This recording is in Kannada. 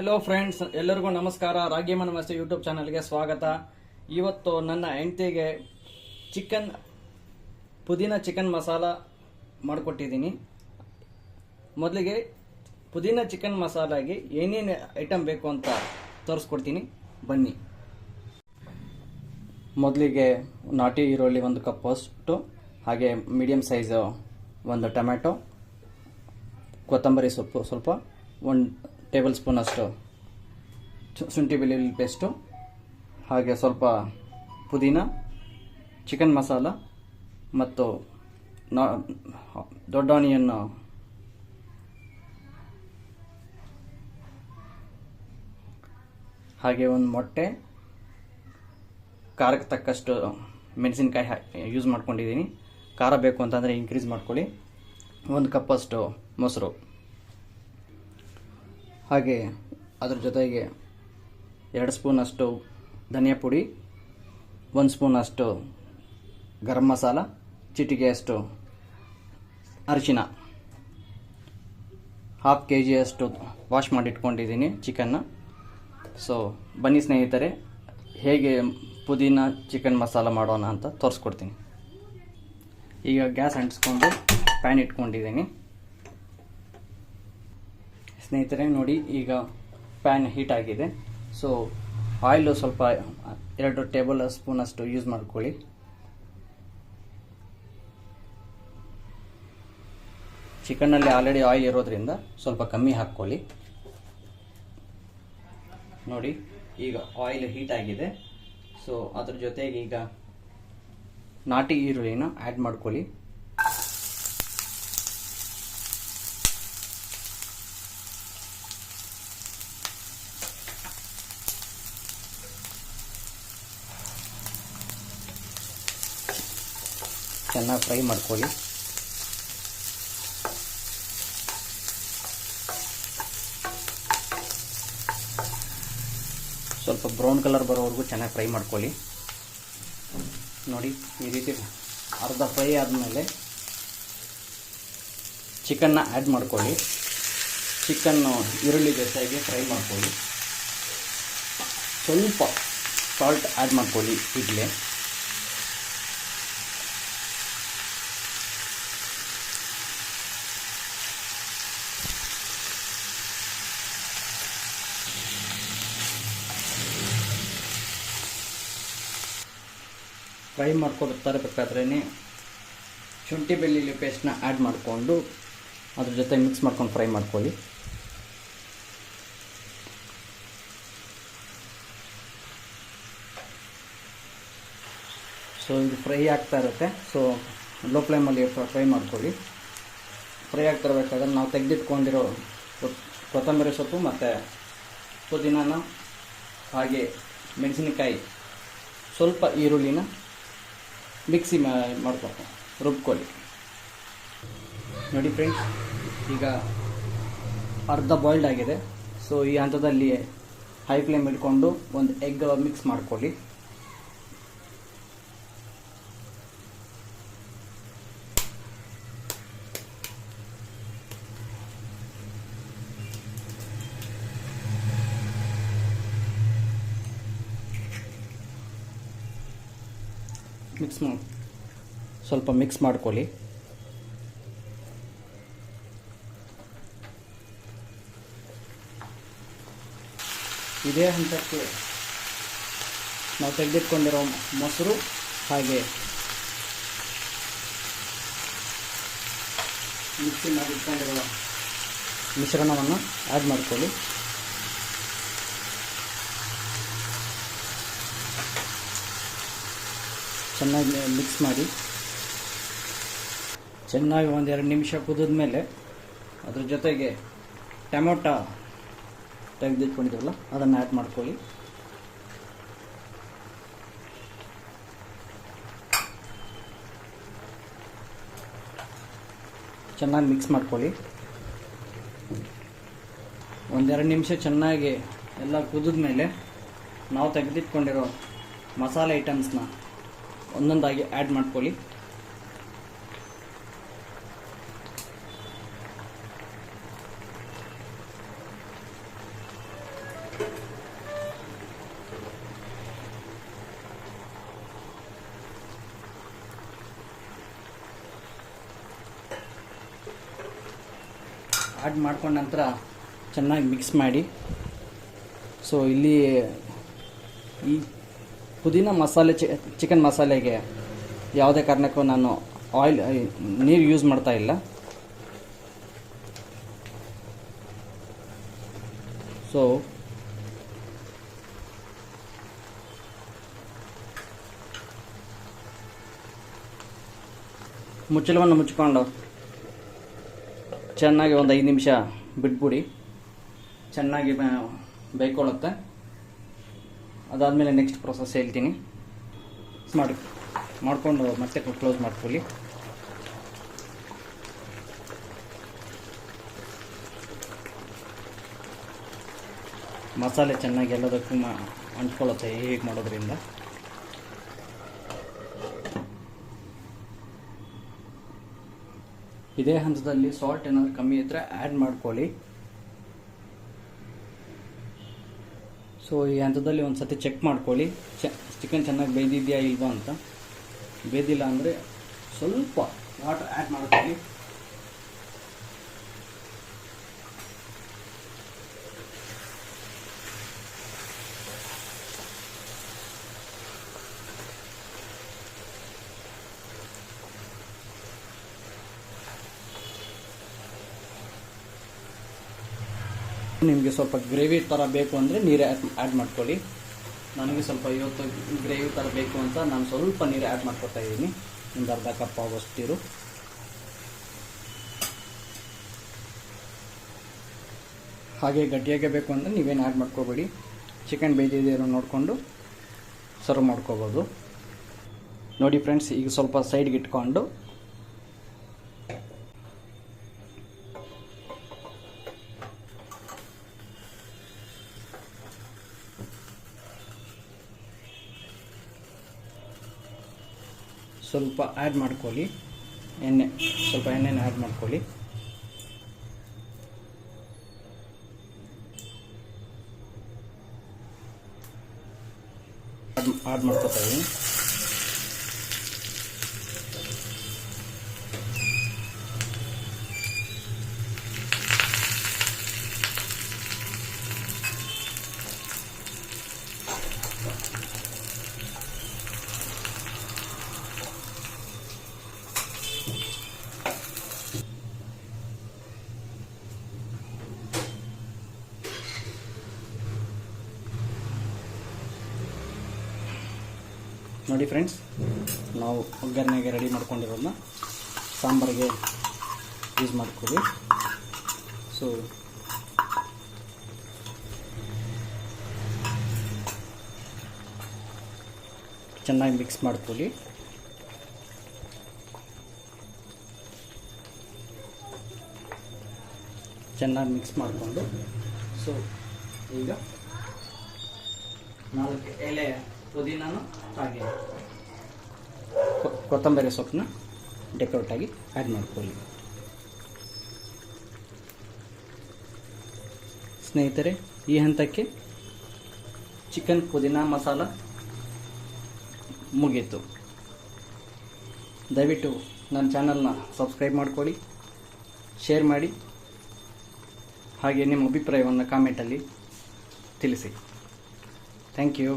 ಹಲೋ ಫ್ರೆಂಡ್ಸ್ ಎಲ್ಲರಿಗೂ ನಮಸ್ಕಾರ. ರಾಗಿಮನ್ ಮಸ್ತಿ ಯೂಟ್ಯೂಬ್ ಚಾನಲ್ಗೆ ಸ್ವಾಗತ. ಇವತ್ತು ನನ್ನ ಹೆಂಡತಿಗೆ ಚಿಕನ್ ಪುದೀನ ಚಿಕನ್ ಮಸಾಲ ಮಾಡಿಕೊಟ್ಟಿದ್ದೀನಿ. ಮೊದಲಿಗೆ ಪುದೀನ ಚಿಕನ್ ಮಸಾಲಾಗಿ ಏನೇನು ಐಟಮ್ ಬೇಕು ಅಂತ ತೋರಿಸ್ಕೊಡ್ತೀನಿ. ಬನ್ನಿ. ಮೊದಲಿಗೆ ನಾಟಿ ಈರುಳ್ಳಿ ಒಂದು ಕಪ್ ಅಷ್ಟು, ಹಾಗೆ ಮೀಡಿಯಮ್ ಸೈಜು ಒಂದು ಟೊಮ್ಯಾಟೊ, ಕೊತ್ತಂಬರಿ ಸೊಪ್ಪು ಸ್ವಲ್ಪ, ಒಂದು ಟೇಬಲ್ ಸ್ಪೂನ್ ಅಷ್ಟು ಶುಂಠಿ ಬೆಳ್ಳುಳ್ಳಿ ಪೇಸ್ಟು ಹಾಗೆ ಸ್ವಲ್ಪ ಪುದೀನ ಚಿಕನ್ ಮಸಾಲ ಮತ್ತು ದೊಡ್ಡ ಆನಿಯನ್ನು ಹಾಗೆ ಒಂದು ಮೊಟ್ಟೆ, ಖಾರಕ್ಕೆ ತಕ್ಕಷ್ಟು ಮೆಣಸಿನ್ಕಾಯಿ ಯೂಸ್ ಮಾಡ್ಕೊಂಡಿದ್ದೀನಿ. ಖಾರ ಬೇಕು ಅಂತಂದರೆ ಇನ್ಕ್ರೀಸ್ ಮಾಡ್ಕೊಳ್ಳಿ. ಒಂದು ಕಪ್ಪಷ್ಟು ಮೊಸರು. ಹಾಗೆ ಅದ್ರ ಜೊತೆಗೆ ಎರಡು ಸ್ಪೂನ್ ಅಷ್ಟು ಧನಿಯಾ ಪುಡಿ, ಒಂದು ಸ್ಪೂನ್ ಅಷ್ಟು ಗರಂ ಮಸಾಲ ಚಿಟಿಕೆಯಷ್ಟು ಅರಿಶಿನ. ಹಾಫ್ ಕೆ ಜಿಯಷ್ಟು ವಾಶ್ ಮಾಡಿಟ್ಕೊಂಡಿದ್ದೀನಿ ಚಿಕನ್ನ. ಸೊ ಬನ್ನಿ ಸ್ನೇಹಿತರೆ, ಹೇಗೆ ಪುದೀನ ಚಿಕನ್ ಮಸಾಲ ಮಾಡೋಣ ಅಂತ ತೋರಿಸ್ಕೊಡ್ತೀನಿ. ಈಗ ಗ್ಯಾಸ್ ಅಂಟಿಸ್ಕೊಂಡು ಪ್ಯಾನ್ ಇಟ್ಕೊಂಡಿದ್ದೀನಿ. ಸ್ನೇಹಿತರೆ, ನೋಡಿ ಈಗ ಪ್ಯಾನ್ ಹೀಟ್ ಆಗಿದೆ. ಸೊ ಆಯಿಲು ಸ್ವಲ್ಪ ಎರಡು ಟೇಬಲ್ ಸ್ಪೂನ್ ಅಷ್ಟು ಯೂಸ್ ಮಾಡ್ಕೊಳ್ಳಿ. ಚಿಕನ್ನಲ್ಲಿ ಆಲ್ರೆಡಿ ಆಯಿಲ್ ಇರೋದ್ರಿಂದ ಸ್ವಲ್ಪ ಕಮ್ಮಿ ಹಾಕ್ಕೊಳ್ಳಿ. ನೋಡಿ, ಈಗ ಆಯಿಲ್ ಹೀಟ್ ಆಗಿದೆ. ಸೊ ಅದ್ರ ಜೊತೆಗೆ ಈಗ ನಾಟಿ ಈರುಳ್ಳಿನ ಆ್ಯಡ್ ಮಾಡ್ಕೊಳ್ಳಿ. ಚೆನ್ನಾಗಿ ಫ್ರೈ ಮಾಡ್ಕೊಳ್ಳಿ. ಸ್ವಲ್ಪ ಬ್ರೌನ್ ಕಲರ್ ಬರೋವರೆಗೂ ಚೆನ್ನಾಗಿ ಫ್ರೈ ಮಾಡ್ಕೊಳ್ಳಿ. ನೋಡಿ, ಈ ರೀತಿ ಅರ್ಧ ಫ್ರೈ ಆದಮೇಲೆ ಚಿಕನ್ನ ಆ್ಯಡ್ ಮಾಡ್ಕೊಳ್ಳಿ. ಚಿಕನ್ನು ಈರುಳ್ಳಿ ಬೇಸಾಯಿಗೆ ಫ್ರೈ ಮಾಡ್ಕೊಳ್ಳಿ. ಸ್ವಲ್ಪ ಸಾಲ್ಟ್ ಆ್ಯಡ್ ಮಾಡ್ಕೊಳ್ಳಿ ಈಗಲೇ. ಫ್ರೈ ಮಾಡ್ಕೊಳ್ತಾ ಇರಬೇಕಾದ್ರೇ ಶುಂಠಿ ಬೆಳ್ಳುಳ್ಳಿ ಪೇಸ್ಟ್ನ ಆ್ಯಡ್ ಮಾಡಿಕೊಂಡು ಅದ್ರ ಜೊತೆ ಮಿಕ್ಸ್ ಮಾಡ್ಕೊಂಡು ಫ್ರೈ ಮಾಡ್ಕೊಳ್ಳಿ. ಸೊ ಇದು ಫ್ರೈ ಆಗ್ತಾ ಇರುತ್ತೆ. ಸೊ ಲೋ ಫ್ಲೇಮಲ್ಲಿ ಫ್ರೈ ಮಾಡ್ಕೊಳ್ಳಿ. ಫ್ರೈ ಆಗ್ತಾ ಇರಬೇಕಾದ್ರೆ ನಾವು ತೆಗೆದಿಟ್ಕೊಂಡಿರೋ ಕೊತ್- ಕೊತ್ತಂಬರಿ ಸೊಪ್ಪು ಮತ್ತು ಪುದೀನಾನ ಹಾಗೆ ಮೆಣಸಿನಕಾಯಿ ಸ್ವಲ್ಪ ಈರುಳ್ಳಿನ ಮಿಕ್ಸಿ ಮಾಡ್ಕೊಳ್ತೀನಿ ರುಬ್ಕೊಳ್ಳಿ ನೋಡಿ ಫ್ರೆಂಡ್ಸ್ ಈಗ ಅರ್ಧ ಬಾಯ್ಲ್ಡ್ ಆಗಿದೆ. ಸೊ ಈ ಹಂತದಲ್ಲಿ ಹೈ ಫ್ಲೇಮ್ ಇಟ್ಕೊಂಡು ಒಂದು ಎಗ್ ಮಿಕ್ಸ್ ಮಾಡ್ಕೊಳ್ಳಿ. ಮಿಕ್ಸ್ ಮಾಡಿ. ಸ್ವಲ್ಪ ಮಿಕ್ಸ್ ಮಾಡ್ಕೊಳ್ಳಿ. ಇದೇ ಹಂತಕ್ಕೆ ನಾವು ತೆಗೆದಿಟ್ಕೊಂಡಿರೋ ಮೊಸರು ಹಾಗೆ ಮಿಕ್ಸಿ ಮಾಡಿಟ್ಕೊಂಡಿರೋ ಮಿಶ್ರಣವನ್ನು ಆ್ಯಡ್ ಮಾಡ್ಕೊಳ್ಳಿ. ಚೆನ್ನಾಗಿ ಮಿಕ್ಸ್ ಮಾಡಿ. ಚೆನ್ನಾಗಿ ಒಂದೆರಡು ನಿಮಿಷ ಕುದಿದ ಮೇಲೆ ಅದ್ರ ಜೊತೆಗೆ ಟೊಮೊಟೊ ತೆಗೆದಿಟ್ಕೊಂಡಿದ್ರಲ್ಲ, ಅದನ್ನು ಆ್ಯಡ್ ಮಾಡ್ಕೊಳ್ಳಿ. ಚೆನ್ನಾಗಿ ಮಿಕ್ಸ್ ಮಾಡ್ಕೊಳ್ಳಿ. ಒಂದೆರಡು ನಿಮಿಷ ಚೆನ್ನಾಗಿ ಎಲ್ಲ ಕುದಿದ ಮೇಲೆ ನಾವು ತೆಗೆದಿಟ್ಕೊಂಡಿರೋ ಮಸಾಲೆ ಐಟಮ್ಸ್ನ ಒಂದೊಂದಾಗಿ ಆ್ಯಡ್ ಮಾಡ್ಕೊಳ್ಳಿ. ಆ್ಯಡ್ ಮಾಡ್ಕೊಂಡ ನಂತರ ಚೆನ್ನಾಗಿ ಮಿಕ್ಸ್ ಮಾಡಿ. ಸೊ ಇಲ್ಲಿ ಈ ಪುದೀನ ಮಸಾಲೆ ಚಿ, ಚಿಕನ್ ಮಸಾಲೆಗೆ ಯಾವುದೇ ಕಾರಣಕ್ಕೂ ನಾನು ಆಯಿಲ್ ನೀರು ಯೂಸ್ ಮಾಡ್ತಾ ಇಲ್ಲ. ಸೊ ಮುಚ್ಚಲವನ್ನು ಮುಚ್ಚಿಕೊಂಡು ಚೆನ್ನಾಗಿ ಒಂದು ಐದು ನಿಮಿಷ ಬಿಟ್ಬಿಡಿ. ಚೆನ್ನಾಗಿ ಬೇಯ್ಕೊಳ್ಳುತ್ತೆ. ಅದಾದಮೇಲೆ ನೆಕ್ಸ್ಟ್ ಪ್ರೊಸೆಸ್ ಹೇಳ್ತೀನಿ. ಮಾಡಿ ಮಾಡಿಕೊಂಡು ಮತ್ತೆ ಕ್ಲೋಸ್ ಮಾಡ್ಕೊಳ್ಳಿ. ಮಸಾಲೆ ಚೆನ್ನಾಗಿ ಎಲ್ಲದಕ್ಕೂ ಮಾ ಅಂಟ್ಕೊಳ್ಳುತ್ತೆ ಹೀಗೆ ಮಾಡೋದ್ರಿಂದ. ಇದೇ ಹಂತದಲ್ಲಿ ಸಾಲ್ಟ್ ಏನಾದರೂ ಕಮ್ಮಿ ಇದ್ದರೆ ಆ್ಯಡ್ ಮಾಡ್ಕೊಳ್ಳಿ. ಸೊ ಈ ಹಂತದಲ್ಲಿ ಒಂದು ಸತಿ ಚೆಕ್ ಮಾಡ್ಕೊಳ್ಳಿ. ಚಿಕನ್ ಚೆನ್ನಾಗಿ ಬೇಯ್ದಿದೆಯಾ ಇಲ್ವಾ ಅಂತ. ಬೇಯ್ದಿಲ್ಲ ಅಂದರೆ ಸ್ವಲ್ಪ ವಾಟರ್ ಆ್ಯಡ್ ಮಾಡ್ಕೊಳ್ಳಿ. ನಿಮಗೆ ಸ್ವಲ್ಪ ಗ್ರೇವಿ ಥರ ಬೇಕು ಅಂದರೆ ನೀರು ಆ್ಯಡ್ ಮಾಡ್ಕೊಳ್ಳಿ. ನನಗೆ ಸ್ವಲ್ಪ ಇವತ್ತು ಗ್ರೇವಿ ಥರ ಬೇಕು ಅಂತ ನಾನು ಸ್ವಲ್ಪ ನೀರು ಆ್ಯಡ್ ಮಾಡ್ಕೊತಾ ಇದ್ದೀನಿ. ಒಂದು ಅರ್ಧ ಕಪ್ ಆಗೋಷ್ಟು ನೀರು ಹಾಗೆ ಗಟ್ಟಿಯಾಗೆ ಬೇಕು ಅಂದರೆ ನೀವೇನು ಆ್ಯಡ್ ಮಾಡ್ಕೋಬೇಡಿ. ಚಿಕನ್ ಬೇಯಿದಿರೋ ನೋಡಿಕೊಂಡು ಸರ್ವ್ ಮಾಡ್ಕೋಬೋದು. ನೋಡಿ ಫ್ರೆಂಡ್ಸ್, ಈಗ ಸ್ವಲ್ಪ ಸೈಡ್ಗೆ ಇಟ್ಕೊಂಡು ಸ್ವಲ್ಪ ಆ್ಯಡ್ ಮಾಡ್ಕೊಳ್ಳಿ. ಎಣ್ಣೆ ಸ್ವಲ್ಪ ಎಣ್ಣೆನ ಆ್ಯಡ್ ಮಾಡ್ಕೊಳ್ಳಿ. ಆ್ಯಡ್ ಮಾಡ್ಕೊತಾ ಇದ್ದೀನಿ. ನೋಡಿ ಫ್ರೆಂಡ್ಸ್ ನಾವು ಒಗ್ಗರಣೆಗೆ ರೆಡಿ ಮಾಡ್ಕೊಂಡಿರೋದನ್ನ ಸಾಂಬಾರಿಗೆ ಯೂಸ್ ಮಾಡ್ಕೊಳ್ಳಿ. ಸೊ ಚೆನ್ನಾಗಿ ಮಿಕ್ಸ್ ಮಾಡ್ಕೊಳ್ಳಿ. ಚೆನ್ನಾಗಿ ಮಿಕ್ಸ್ ಮಾಡಿಕೊಂಡು. ಸೊ ಈಗ ನಾಲ್ಕು ಎಲೆ ಪುದೀನನು ಹಾಗೆ ಕೊತ್ತಂಬರಿ ಸೊಪ್ಪನ್ನ ಡೆಕೋರೇಟಾಗಿ ಆ್ಯಡ್ ಮಾಡ್ಕೊಳ್ಳಿ. ಸ್ನೇಹಿತರೆ, ಈ ಹಂತಕ್ಕೆ ಚಿಕನ್ ಪುದೀನ ಮಸಾಲ ಮುಗೀತು. ದಯವಿಟ್ಟು ನನ್ನ ಚಾನಲ್ನ ಸಬ್ಸ್ಕ್ರೈಬ್ ಮಾಡ್ಕೊಳ್ಳಿ ಶೇರ್ ಮಾಡಿ, ಹಾಗೆ ನಿಮ್ಮ ಅಭಿಪ್ರಾಯವನ್ನು ಕಾಮೆಂಟಲ್ಲಿ ತಿಳಿಸಿ. Thank you